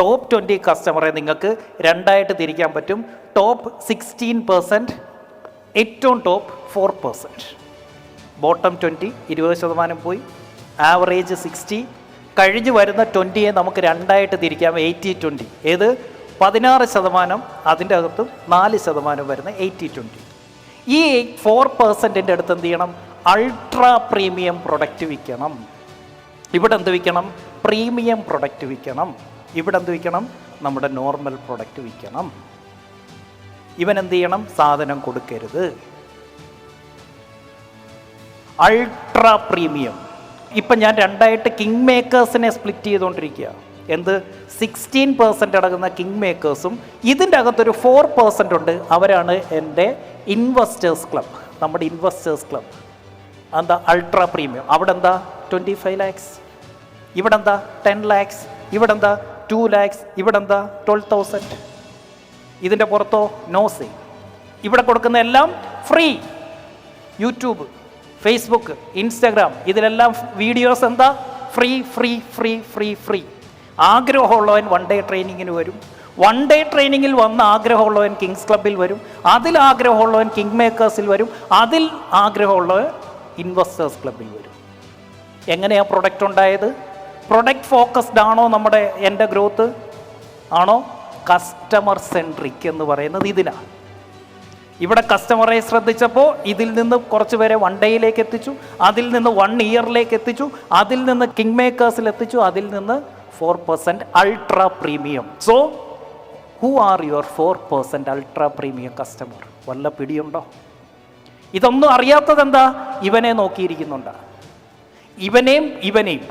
Top twenty കസ്റ്റമറെ നിങ്ങൾക്ക് രണ്ടായിട്ട് തിരിക്കാൻ പറ്റും. ടോപ്പ് സിക്സ്റ്റീൻ പെർസെന്റ് ഏറ്റവും top four percent bottom twenty ഇരുപത് ശതമാനം പോയി. ആവറേജ് സിക്സ്റ്റി കഴിഞ്ഞു വരുന്ന ട്വന്റിയെ നമുക്ക് രണ്ടായിട്ട് തിരിക്കാം എയ്റ്റി ട്വന്റി ഏത്? പതിനാറ് ശതമാനം അതിന്റെ അകത്തും നാല് ശതമാനം വരുന്ന എയ്റ്റി ട്വന്റി ഈ ഫോർ പെർസെന്റിന്റെ അടുത്ത് എന്ത് ചെയ്യണം? അൾട്രാ പ്രീമിയം പ്രൊഡക്റ്റ് വിൽക്കണം. ഇവിടെ എന്ത് വിൽക്കണം? പ്രീമിയം പ്രൊഡക്റ്റ് വിൽക്കണം. ഇവിടെ എന്ത് വിൽക്കണം? നമ്മുടെ നോർമൽ പ്രൊഡക്റ്റ് വിൽക്കണം. ഇവൻ എന്ത് ചെയ്യണം? സാധനം കൊടുക്കരുത്. അൾട്രാ പ്രീമിയം ഇപ്പം ഞാൻ രണ്ടായിട്ട് കിങ് മേക്കേഴ്സിനെ സ്പ്ലിറ്റ് ചെയ്തുകൊണ്ടിരിക്കുക. എന്ത്? സിക്സ്റ്റീൻ പെർസെന്റ് അടങ്ങുന്ന കിങ് മേക്കേഴ്സും ഇതിന്റെ അകത്തൊരു ഫോർ പെർസെന്റ് ഉണ്ട്. അവരാണ് എന്റെ ഇൻവെസ്റ്റേഴ്സ് ക്ലബ് നമ്മുടെ ഇൻവെസ്റ്റേഴ്സ് ക്ലബ് എന്താ? അൾട്രാ പ്രീമിയം അവിടെ എന്താ ട്വന്റി ഫൈവ് ലാക്സ് ഇവിടെ എന്താ ടെൻ ലാക്സ് ഇവിടെ എന്താ ടു ലാക്സ് ഇവിടെ എന്താ ട്വൽവ് തൗസൻഡ് ഇതിന്റെ പുറത്തോ നോ സേ ഇവിടെ കൊടുക്കുന്ന എല്ലാം ഫ്രീ യൂട്യൂബ് ഫേസ്ബുക്ക് ഇൻസ്റ്റാഗ്രാം ഇതിലെല്ലാം വീഡിയോസ് എന്താ? Free free free free free ആഗ്രഹമുള്ളവൻ one day ട്രെയിനിങ്ങിന് വരും. വൺ ഡേ ട്രെയിനിങ്ങിൽ വന്ന് ആഗ്രഹമുള്ളവൻ കിങ്സ് ക്ലബിൽ വരും. അതിൽ ആഗ്രഹമുള്ളവൻ കിങ് മേക്കേഴ്സിൽ വരും. അതിൽ ആഗ്രഹമുള്ളവൻ ഇൻവെസ്റ്റേഴ്സ് ക്ലബിൽ വരും. എങ്ങനെയാണ് പ്രൊഡക്റ്റ് ഉണ്ടായത്? പ്രൊഡക്റ്റ് ഫോക്കസ്ഡ് ആണോ നമ്മുടെ എന്റെ ഗ്രോത്ത് ആണോ? കസ്റ്റമർ സെൻട്രിക് എന്ന് പറയുന്നത് ഇതിനാണ്. ഇവിടെ കസ്റ്റമറെ ശ്രദ്ധിച്ചപ്പോൾ ഇതിൽ നിന്ന് കുറച്ച് പേരെ വൺ ഡേയിലേക്ക് എത്തിച്ചു അതിൽ നിന്ന് വൺ ഇയറിലേക്ക് എത്തിച്ചു അതിൽ നിന്ന് കിങ് മേക്കേഴ്സിൽ എത്തിച്ചു അതിൽ നിന്ന് four percent ultra premium so who are your four percent ultra premium customer വല്ല പിടിയുണ്ടോ? ഇതൊന്നും അറിയാത്തത് എന്താ ഇവനെ നോക്കിയിരിക്കുന്നുണ്ട്. ഇവനെയും ഇവനെയും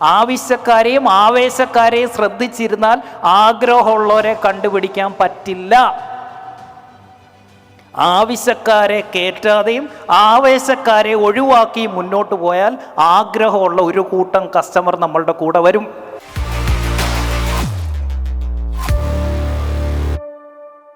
ആവശ്യക്കാരെയും ആവേശക്കാരെയും ശ്രദ്ധിച്ചിരുന്നാൽ ആഗ്രഹമുള്ളവരെ കണ്ടുപിടിക്കാൻ പറ്റില്ല. ആവശ്യക്കാരെ കയറ്റാതെയും ആവേശക്കാരെ ഒഴിവാക്കി മുന്നോട്ട് പോയാൽ ആഗ്രഹമുള്ള ഒരു കൂട്ടം കസ്റ്റമർ നമ്മളുടെ കൂടെ വരും.